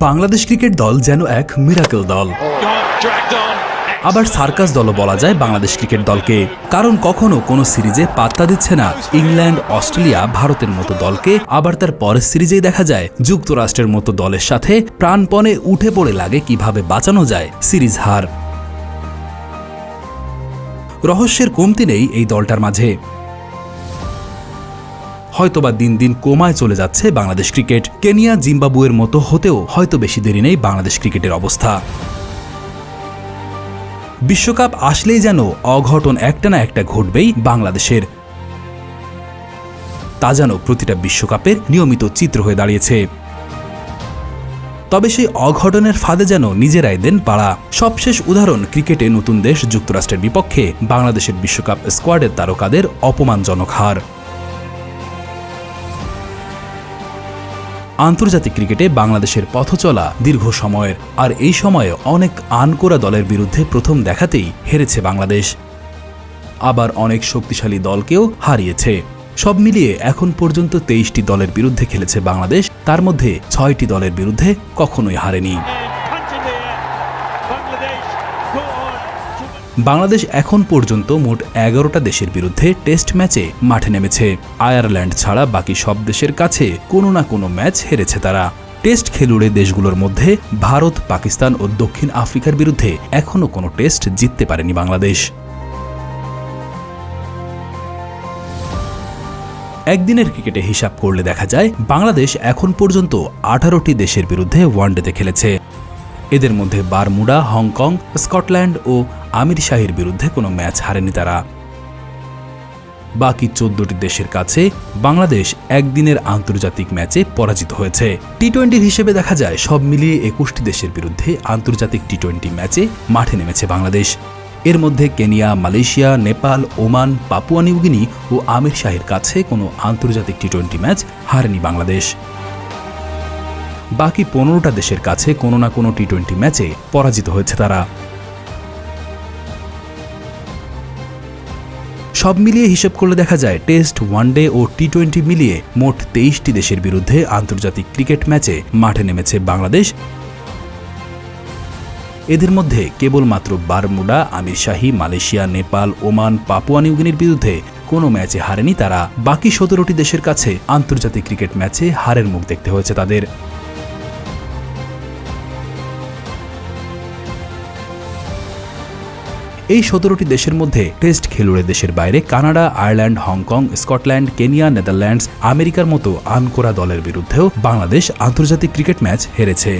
Bangladesh cricket দল যেন এক মিরাকেল দল. আবার সার্কাস দলও বলা যায় বাংলাদেশ ক্রিকেট দলকে। কারণ কখনো কোনো সিরিজে পাত্তা দিচ্ছে না। ইংল্যান্ড, অস্ট্রেলিয়া ভারতের মতো দলকে। আবার তার পরের সিরিজেই দেখা যায় যুক্তরাষ্ট্রের মতো দলের সাথে প্রাণপণে উঠে পড়ে লাগে কীভাবে বাঁচানো যায় সিরিজ হার। রহস্যের কমতি নেই এই দলটার মাঝে। হয়তোবা দিন দিন কোমায় চলে যাচ্ছে বাংলাদেশ ক্রিকেট। কেনিয়া, জিম্বাবুয়ের মতো হতেও হয়তো বেশি দেরি নেই বাংলাদেশ ক্রিকেটের অবস্থা। বিশ্বকাপ আসলেই যেন অঘটন একটা না একটা ঘটবেই বাংলাদেশের। তা যেন প্রতিটা বিশ্বকাপের নিয়মিত চিত্র হয়ে দাঁড়িয়েছে। তবে সেই অঘটনের ফাঁদে যেন নিজেরাই দেন পাড়া। সবশেষ উদাহরণ ক্রিকেটে নতুন দেশ যুক্তরাষ্ট্রের বিপক্ষে বাংলাদেশের বিশ্বকাপ স্কোয়াডের তারকাদের অপমানজনক হার। আন্তর্জাতিক ক্রিকেটে বাংলাদেশের পথ চলা দীর্ঘ সময়ের, আর এই সময়ে অনেক আনকোরা দলের বিরুদ্ধে প্রথম দেখাতেই হেরেছে বাংলাদেশ। আবার অনেক শক্তিশালী দলকেও হারিয়েছে। সব মিলিয়ে এখন পর্যন্ত তেইশটি দলের বিরুদ্ধে খেলেছে বাংলাদেশ, তার মধ্যে ছয়টি দলের বিরুদ্ধে কখনোই হারেনি। বাংলাদেশ এখন পর্যন্ত মোট এগারোটা দেশের বিরুদ্ধে টেস্ট ম্যাচে মাঠে নেমেছে। আয়ারল্যান্ড ছাড়া বাকি সব দেশের কাছে কোনো না কোনো ম্যাচ হেরেছে তারা। টেস্ট খেলুড়ে দেশগুলোর মধ্যে ভারত, পাকিস্তান ও দক্ষিণ আফ্রিকার বিরুদ্ধে এখনও কোনো টেস্ট জিততে পারেনি বাংলাদেশ। একদিনের ক্রিকেটে হিসাব করলে দেখা যায়, বাংলাদেশ এখন পর্যন্ত আঠারোটি দেশের বিরুদ্ধে ওয়ানডেতে খেলেছে। এদের মধ্যে বারমুডা, হংকং, স্কটল্যান্ড ও আমির শাহির বিরুদ্ধে কোনো ম্যাচ হারেনি তারা। বাকি চোদ্দটি দেশের কাছে বাংলাদেশ একদিনের আন্তর্জাতিক ম্যাচে পরাজিত হয়েছে। টি টোয়েন্টির হিসেবে দেখা যায় সব মিলিয়ে একুশটি দেশের বিরুদ্ধে আন্তর্জাতিক টি টোয়েন্টি ম্যাচে মাঠে নেমেছে বাংলাদেশ। এর মধ্যে Kenya, Malaysia, Nepal, Oman, Papua New Guinea ও আমির শাহের কাছে কোনো আন্তর্জাতিক টি টোয়েন্টি ম্যাচ হারেনি বাংলাদেশ। বাকি পনেরোটা দেশের কাছে কোনো না কোনো টি টোয়েন্টি ম্যাচে পরাজিত হয়েছে তারা। সব মিলিয়ে হিসেব করলে দেখা যায় টেস্ট ওয়ানডে ও টি টোয়েন্টি মিলিয়ে মোট তেইশটি দেশের বিরুদ্ধে আন্তর্জাতিক ক্রিকেট ম্যাচে মাঠে নেমেছে বাংলাদেশ। এদের মধ্যে কেবলমাত্র বারমুডা, আমির শাহী, মালয়েশিয়া, নেপাল, ওমান, পাপুয়া নিউগিনির বিরুদ্ধে কোনো ম্যাচে হারেনি তারা। বাকি সতেরোটি দেশের কাছে আন্তর্জাতিক ক্রিকেট ম্যাচে হারের মুখ দেখতে হয়েছে তাদের। এই সতেরোটি দেশের মধ্যে টেস্ট খেলুড়ে দেশের বাইরে Canada, Ireland, Hong Kong, Scotland, Kenya, Netherlands, আমেরিকার মতো আনকোরা দলের বিরুদ্ধেও বাংলাদেশ আন্তর্জাতিক ক্রিকেট ম্যাচ হেরেছে।